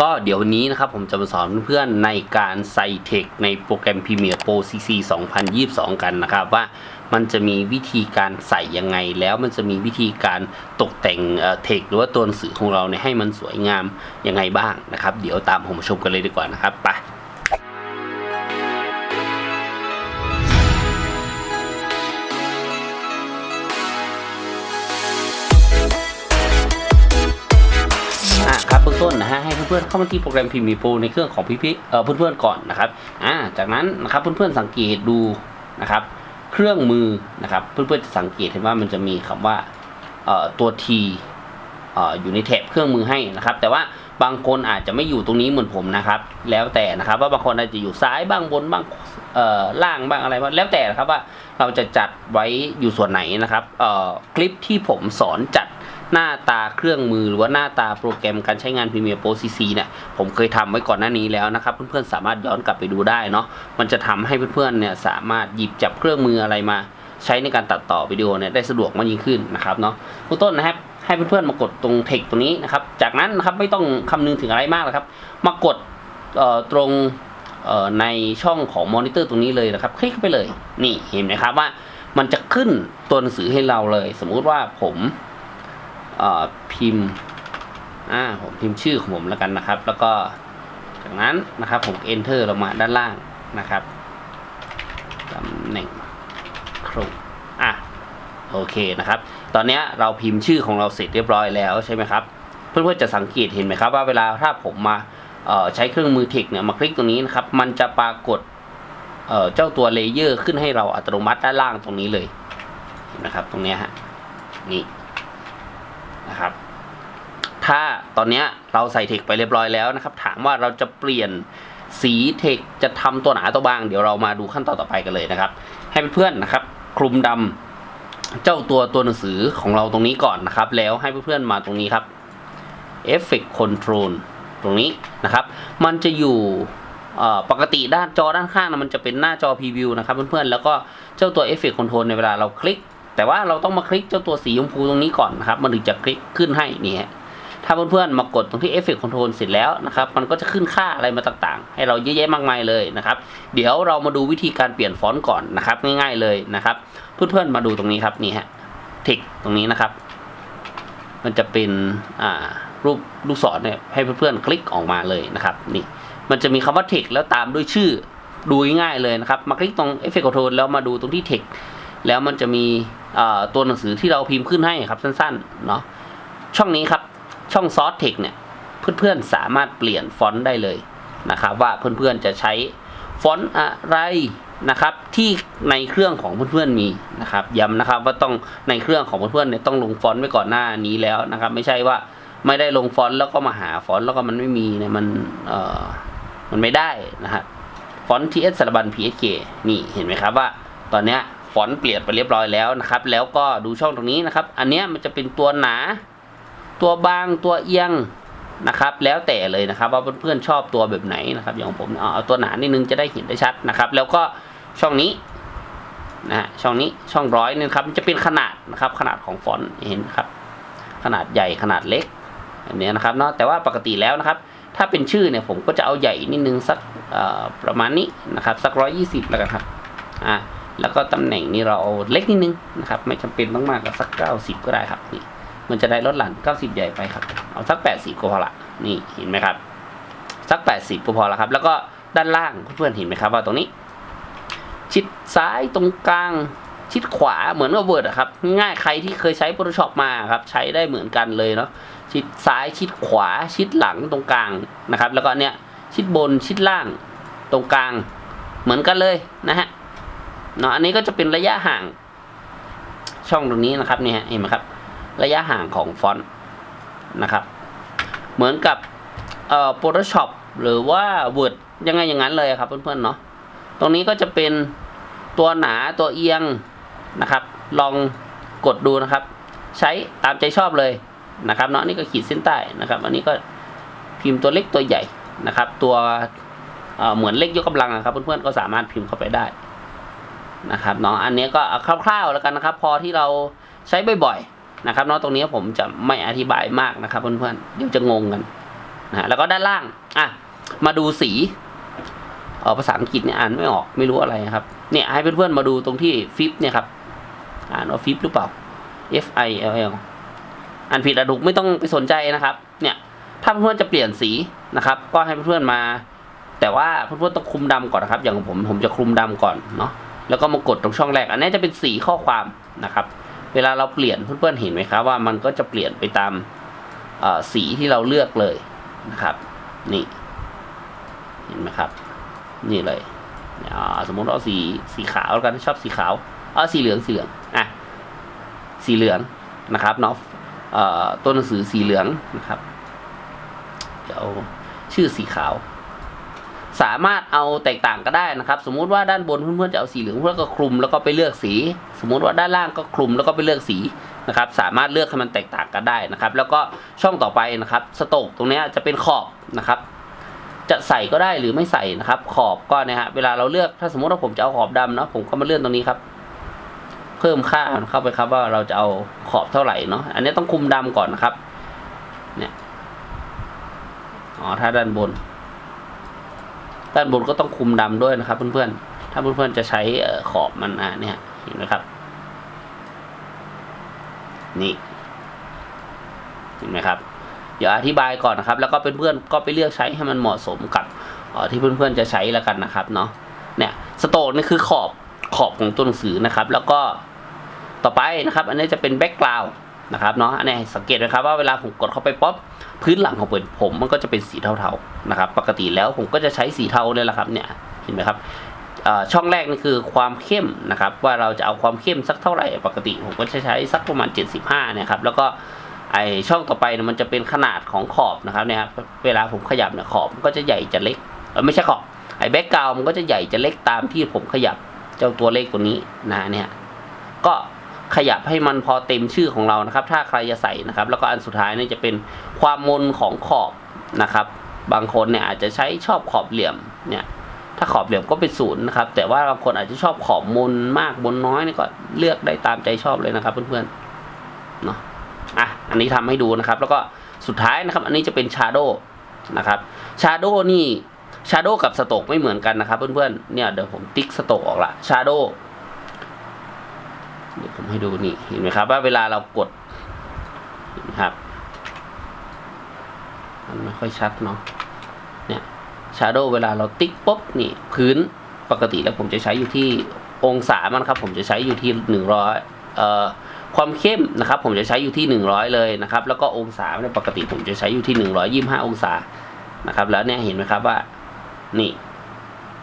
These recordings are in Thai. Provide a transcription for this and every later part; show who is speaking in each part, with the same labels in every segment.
Speaker 1: ก็เดี๋ยววันนี้นะครับผมจะมาสอนเพื่อนในการใส่เทคในโปรแกรม Premiere Pro CC 2022 กันนะครับ ว่ามันจะมีวิธีการใส่ยังไงแล้วมันจะมีวิธีการตกแต่งเทคหรือว่าตัวหนังสือของเราเนี่ยให้มันสวยงามยังไงบ้างนะครับ เดี๋ยวตามผมมาชมกันเลยดีกว่านะครับไป เบื้องต้นนะฮะให้เพื่อนๆเข้ามาที่โปรแกรม Premiere Pro ในเครื่องของพี่ๆเอ่อเพื่อนๆก่อนนะครับอ่าจากนั้นนะครับเพื่อนๆสังเกตดูนะครับเครื่องมือนะครับเพื่อนๆจะสังเกตเห็นว่ามันจะมีคำว่าเอ่อตัว T เอ่ออยู่ในแถบเครื่องมือให้นะครับ แต่ว่าบางคนอาจจะไม่อยู่ตรงนี้เหมือนผมนะครับ แล้วแต่นะครับว่าบางคนอาจจะอยู่ซ้ายบ้างบนบ้างเอ่อล่างบ้างอะไรบ้างแล้วแต่นะครับว่าเราจะจัดไว้อยู่ส่วนไหนนะครับเอ่อคลิปที่ผมสอนจัด หน้าตาเครื่องมือหรือว่าหน้าตาโปรแกรมการใช้งาน Premiere Pro CC เนี่ยผมเคยทำไว้ก่อนหน้านี้แล้วนะครับเพื่อนๆสามารถย้อนกลับไปดูได้เนาะมันจะทำให้เพื่อนๆเนี่ยสามารถหยิบจับเครื่องมืออะไรมา ใช้ในการตัดต่อวิดีโอเนี่ยได้สะดวกมากยิ่งขึ้นนะครับเนาะเบื้องต้นนะครับให้เพื่อนๆมากดตรงเทคตรงนี้นะครับจากนั้นนะครับไม่ต้องคำนึงถึงอะไรมากนะครับ มากดตรงในช่องของมอนิเตอร์ตรงนี้เลยนะครับ คลิกไปเลยนี่เห็นไหมครับว่ามันจะขึ้นตัวหนังสือให้เราเลย สมมุติว่าผม พิมพ์อ่าผมพิมพ์ชื่อของผมแล้วกันนะครับ แล้วก็จากนั้นนะครับผม enter ลงมาด้านล่างนะครับตำแหน่งครูอะโอเคนะครับ ตอนนี้เราพิมพ์ชื่อของเราเสร็จเรียบร้อยแล้วใช่ไหมครับเพื่อนๆจะสังเกตเห็นไหมครับว่าเวลาถ้าผมมาใช้เครื่องมือเทคเนี่ยมาคลิกตรงนี้นะครับ มันจะปรากฏเจ้าตัวเลเยอร์ขึ้นให้เราอัตโนมัติด้านล่างตรงนี้เลยนไหมครับ ตรงนี้ฮะนี่ นะครับ ถ้าตอนนี้เราใส่เทคไปเรียบร้อยแล้วนะครับ ถามว่าเราจะเปลี่ยนสีเทคจะทำตัวหนาตัวบาง เดี๋ยวเรามาดูขั้นตอนต่อไปกันเลยนะครับ ให้เพื่อนๆนะครับ คลุมดำเจ้าตัวตัวหนังสือของเราตรงนี้ก่อนนะครับ แล้วให้เพื่อนๆมาตรงนี้ครับ Effect Control ตรงนี้นะครับ มันจะอยู่ปกติด้านจอด้านข้างนะมันจะเป็นหน้าจอ Preview นะครับเพื่อนๆแล้วก็เจ้าตัว Effect Control ในเวลาเราคลิก แต่ว่าเราต้องมาคลิกเจ้าตัวสีชมพูตรงนี้ก่อนนะครับ มันถึงจะคลิกขึ้นให้นี่ฮะถ้าเพื่อนๆมากดตรงที่ Effect Control เสร็จแล้วนะครับ มันก็จะขึ้นค่าอะไรมาต่างๆ ให้เราเยอะแยะมากมายเลยนะครับ เดี๋ยวเรามาดูวิธีการเปลี่ยนฟอนต์ก่อนนะครับ ง่ายๆเลยนะครับ เพื่อนๆมาดูตรงนี้ครับนี่ฮะทิกตรงนี้นะครับ มันจะเป็นอ่ารูปลูกศรเนี่ยให้เพื่อนๆคลิกออกมาเลยนะครับ นี่ มันจะมีคำว่า text แล้วตามด้วยชื่อดูง่ายๆเลยนะครับ มาคลิกตรง Effect Control แล้วมาดูตรงที่ text แล้วมันจะมีตัวหนังสือที่เราพิมพ์ขึ้นให้ครับสั้นๆเนาะช่องนี้ครับช่อง Source Text เนี่ยเพื่อนๆสามารถเปลี่ยนฟอนต์ได้เลยนะครับว่าเพื่อนๆจะใช้ฟอนต์อะไรนะครับที่ในเครื่องของเพื่อนๆมีนะครับย้ำนะครับว่าต้องในเครื่องของเพื่อนๆเนี่ยต้องลงฟอนต์ไว้ก่อนหน้านี้แล้วนะครับ ไม่ใช่ว่าไม่ได้ลงฟอนต์แล้วก็มาหาฟอนต์แล้วก็มันไม่มีเนี่ยมันเอ่อมันไม่ได้นะครับฟอนต์ TS สารบัญ PSK นี่เห็นไหมครับว่าตอนเนี้ย ฟอนต์เปลี่ยนไปเรียบร้อยแล้วนะครับ แล้วก็ดูช่องตรงนี้นะครับ อันเนี้ยมันจะเป็นตัวหนา ตัวบางตัวเอียงนะครับ แล้วแต่เลยนะครับ ว่าเพื่อนๆชอบตัวแบบไหนนะครับ อย่างผมเอาตัวหนานิดนึงจะได้เห็นได้ชัดนะครับ แล้วก็ช่องนี้นะฮะช่องนี้ช่องร้อยนี่ครับมันจะเป็นขนาดนะครับ ขนาดของฟอนต์เห็นครับ ขนาดใหญ่ขนาดเล็กแบบนี้นะครับเนาะแต่ว่าปกติแล้วนะครับ ถ้าเป็นชื่อเนี่ยผมก็จะเอาใหญ่นิดนึงสักเอ่อประมาณนี้นะครับ สักร้อยยี่สิบแล้วกันครับอ่า แล้วก็ตำแหน่งนี้เราเอาเล็กนิดนึงนะครับ ไม่จำเป็นต้องมากกับสักเก้าสิบก็ได้ครับนี่มันจะได้ลดหลั่น 90 ใหญ่ไปครับ เอาสัก 80 ก็พอละนี่เห็นไหมครับ สัก 80 ก็พอละครับ แล้วก็ด้านล่างเพื่อนเห็นไหมครับว่าตรงนี้ ชิดซ้ายตรงกลางชิดขวาเหมือนกับ Word อะครับ ง่ายใครที่เคยใช้ Photoshop มาครับ ใช้ได้เหมือนกันเลยเนาะชิดซ้ายชิดขวาชิดหลังตรงกลางนะครับ แล้วก็เนี้ยชิดบนชิดล่างตรงกลางเหมือนกันเลยนะฮะ เนาะอันนี้ก็จะเป็นระยะห่างช่องตรงนี้นะครับเนี่ยเห็นไหมครับ ระยะห่างของฟอนต์นะครับ เหมือนกับเอ่อ Photoshop หรือว่า Word ยังไงอย่างนั้นเลยครับเพื่อนๆเนาะตรงนี้ก็จะเป็นตัวหนาตัวเอียงนะครับ ลองกดดูนะครับ ใช้ตามใจชอบเลยนะครับเนาะนี่ก็ขีดเส้นใต้นะครับ อันนี้ก็พิมพ์ตัวเล็กตัวใหญ่นะครับ ตัวเอ่อเหมือนเลขยกกำลังอะครับเพื่อนๆก็สามารถพิมพ์เข้าไปได้ นะครับเนาะอันนี้ก็คร่าวๆแล้วกันนะครับ พอที่เราใช้บ่อยๆนะครับเนาะตรงนี้ผมจะไม่อธิบายมากนะครับเพื่อนๆเดี๋ยวจะงงกันนะฮะแล้วก็ด้านล่างอะมาดูสีเออภาษาอังกฤษเนี่ยอ่านไม่ออกไม่รู้อะไรครับเนี่ยให้เพื่อนๆมาดูตรงที่ฟิปเนี่ยครับอ่านว่าฟิปหรือเปล่า F I L L อ่านผิดอ่านถูกไม่ต้องไปสนใจนะครับ เนี่ยถ้าเพื่อนๆจะเปลี่ยนสีนะครับ ก็ให้เพื่อนๆมา แต่ว่าเพื่อนๆต้องคลุมดำก่อนนะครับ อย่างผมผมจะคลุมดำก่อนเนาะ แล้วก็มากดตรงช่องแรก อันนี้จะเป็นสีข้อความนะครับ เวลาเราเปลี่ยนเพื่อนๆเห็นไหมครับว่ามันก็จะเปลี่ยนไปตามสีที่เราเลือกเลยนะครับ นี่เห็นไหมครับ นี่เลยอ่าสมมติเอาสีสีขาวแล้วกันชอบสีขาวเอาสีเหลืองสีเหลืองอะสีเหลืองนะครับเนาะเอ่อตัวหนังสือสีเหลืองนะครับเดี๋ยวชื่อสีขาว สามารถเอาแตกต่างก็ได้นะครับ สมมุติว่าด้านบนเพื่อนๆจะเอาสีเหลืองเพื่อนก็คลุมแล้วก็ไปเลือกสี สมมุติว่าด้านล่างก็คลุมแล้วก็ไปเลือกสีนะครับ สามารถเลือกให้มันแตกต่างกันได้นะครับ แล้วก็ช่องต่อไปนะครับสโตกตรงนี้จะเป็นขอบนะครับ จะใส่ก็ได้หรือไม่ใส่นะครับ ขอบก็นะฮะเวลาเราเลือกถ้าสมมติว่าผมจะเอาขอบดำเนาะผมก็มาเลื่อนตรงนี้ครับ เพิ่มค่าเข้าไปครับว่าเราจะเอาขอบเท่าไหร่เนาะอันนี้ต้องคุมดำก่อนนะครับ เนี่ยอ๋อถ้าด้านบน ด้านบนก็ต้องคุมดำด้วยนะครับ เพื่อนๆ ถ้าเพื่อนๆจะใช้ขอบมันอะเนี่ยเห็นไหมครับ นี่เห็นไหมครับ เดี๋ยวอธิบายก่อนนะครับ แล้วก็เพื่อนๆก็ไปเลือกใช้ให้มันเหมาะสมกับออที่เพื่อนๆจะใช้แล้วกันนะครับเนาะเนี่ยสโตกนี่คือขอบขอบของตัวหนังสือนะครับ แล้วก็ต่อไปนะครับ อันนี้จะเป็นแบ็กกราวด์ นะครับเนาะอันนี้สังเกตนะครับว่าเวลาผมกดเข้าไปป๊อปพื้นหลังของผมผมมันก็จะเป็นสีเทาๆนะครับ ปกติแล้วผมก็จะใช้สีเทาเลยแหละครับเนี่ยเห็นไหมครับช่องแรกนี่คือความเข้มนะครับ ว่าเราจะเอาความเข้มสักเท่าไหร่ปกติ ผมก็จะใช้สักประมาณ 75นะครับแล้วก็ไอช่องต่อไปมันจะเป็นขนาดของขอบนะครับเนี่ยครับเวลาผมขยับเนี่ยขอบมันก็จะใหญ่จะเล็กไม่ใช่ขอบไอแบ็กกราวมันก็จะใหญ่จะเล็กตามที่ผมขยับเจ้าตัวเลขตัวนี้นะเนี่ยก็ ขยับให้มันพอเต็มชื่อของเรานะครับ ถ้าใครจะใส่นะครับ แล้วก็อันสุดท้ายนี่จะเป็นความมนของขอบนะครับ บางคนเนี่ยอาจจะใช้ชอบขอบเหลี่ยมเนี่ยถ้าขอบเหลี่ยมก็เป็นศูนย์นะครับ แต่ว่าบางคนอาจจะชอบขอบมนมากมนน้อยนี่ก็เลือกได้ตามใจชอบเลยนะครับเพื่อนๆเนาะอะอันนี้ทำให้ดูนะครับ แล้วก็สุดท้ายนะครับ อันนี้จะเป็นชาโดนะครับชาโดนี่ชาโดกับสโตกไม่เหมือนกันนะครับเพื่อนๆเนี่ยเดี๋ยวผมติ๊กสโตกออกละชาโด เดี๋ยวผมให้ดูนี่เห็นไหมครับ ว่าเวลาเรากดนไหมครับมันไม่ค่อยชัดเนาะเนี่ยชาร์โดเวลาเราติ๊กปุ๊บนี่พื้นปกติแล้วผมจะใช้อยู่ที่องศามันครับ ผมจะใช้อยู่ที่หนึ่งร้อยเอ่อความเข้มนะครับ ผมจะใช้อยู่ที่ 100 เลยนะครับ แล้วก็องศาเนี่ยปกติผมจะใช้อยู่ที่ 125 องศานะครับ แล้วเนี่ยเห็นไหมครับว่านี่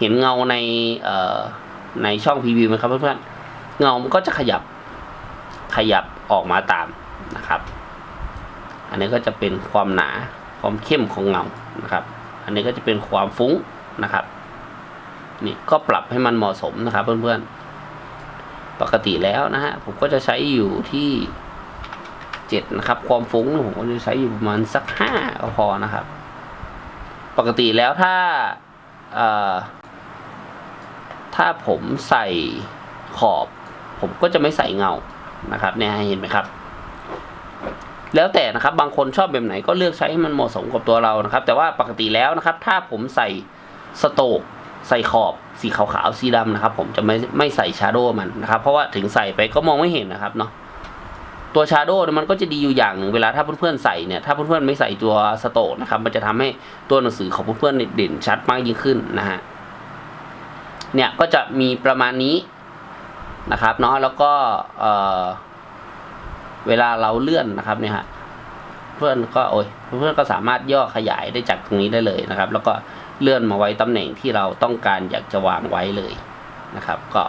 Speaker 1: เห็นเงาในเอ่อในช่องพรีวิวไหมครับเพื่อนๆ เงามันก็จะขยับขยับออกมาตามนะครับ อันนี้ก็จะเป็นความหนาความเข้มของเงานะครับ อันนี้ก็จะเป็นความฟุ้งนะครับ นี่ก็ปรับให้มันเหมาะสมนะครับ เพื่อนๆ ปกติแล้วนะฮะผมก็จะใช้อยู่ที่เจ็ดนะครับความฟุ้งผมก็จะใช้อยู่ประมาณสักห้าก็พอนะครับ ปกติแล้วถ้าถ้าผมใส่ขอบ ผมก็จะไม่ใส่เงานะครับเนี่ยเห็นไหมครับ แล้วแต่นะครับบางคนชอบแบบไหนก็เลือกใช้ให้มันเหมาะสมกับตัวเรานะครับ แต่ว่าปกติแล้วนะครับ ถ้าผมใส่สโตกใส่ขอบสีขาวๆสีดำนะครับ ผมจะไม่ไม่ใส่ชาโดว์มันนะครับ เพราะว่าถึงใส่ไปก็มองไม่เห็นนะครับเนาะตัวชาโดว์มันก็จะดีอยู่อย่างหนึ่งเวลาถ้าเพื่อนๆใส่เนี่ยถ้าเพื่อนๆไม่ใส่ตัวสโตกนะครับ มันจะทำให้ตัวหนังสือของเพื่อนๆเด่นชัดมากยิ่งขึ้นนะฮะเนี่ยก็จะมีประมาณนี้ นะครับเนาะแล้วก็เออเวลาเราเลื่อนนะครับเนี่ยฮะเพื่อนก็โอ้ยเพื่อนก็สามารถย่อขยายได้จากตรงนี้ได้เลยนะครับ แล้วก็เลื่อนมาไว้ตำแหน่งที่เราต้องการอยากจะวางไว้เลยนะครับ ก็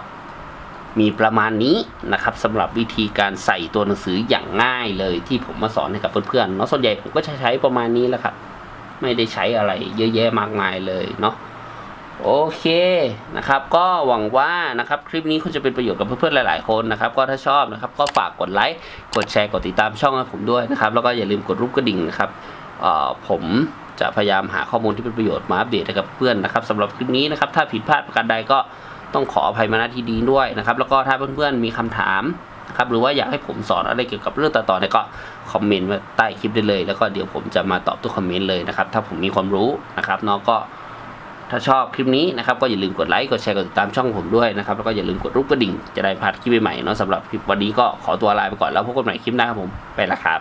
Speaker 1: มีประมาณนี้นะครับสำหรับวิธีการใส่ตัวหนังสืออย่างง่ายเลยที่ผมมาสอนให้กับเพื่อนๆเนาะส่วนใหญ่ผมก็ใช้ประมาณนี้แหละครับ ไม่ได้ใช้อะไรเยอะแยะมากมายเลยเนาะ โอเคนะครับ ก็หวังว่านะครับคลิปนี้คงจะเป็นประโยชน์กับเพื่อนๆหลายๆคนนะครับ ก็ถ้าชอบนะครับก็ฝากกดไลค์กดแชร์กดติดตามช่องให้ผมด้วยนะครับ แล้วก็อย่าลืมกดรูปกระดิ่งนะครับผมจะพยายามหาข้อมูลที่เป็นประโยชน์มาอัปเดตให้กับเพื่อนนะครับสำหรับคลิปนี้นะครับ ถ้าผิดพลาดประการใดก็ต้องขออภัยมาณที่ดีด้วยนะครับ แล้วก็ถ้าเพื่อนๆมีคำถามนะครับหรือว่าอยากให้ผมสอนอะไรเกี่ยวกับเรื่องต่อเนี่ยก็คอมเมนต์ใต้คลิปได้เลย แล้วก็เดี๋ยวผมจะมาตอบทุกคอมเมนต์เลยนะครับ ถ้าผมมีความรู้นะครับเนาะก็ ถ้าชอบคลิปนี้นะครับก็อย่าลืมกดไลค์ กดแชร์ กดติดตามช่องผมด้วยนะครับ แล้วก็อย่าลืมกดรูปกระดิ่ง จะได้พลาดคลิปใหม่ๆเนาะสำหรับคลิปวันนี้ก็ขอตัวลาไปก่อนแล้วพบกันใหม่คลิปหน้าครับผม ไปละครับ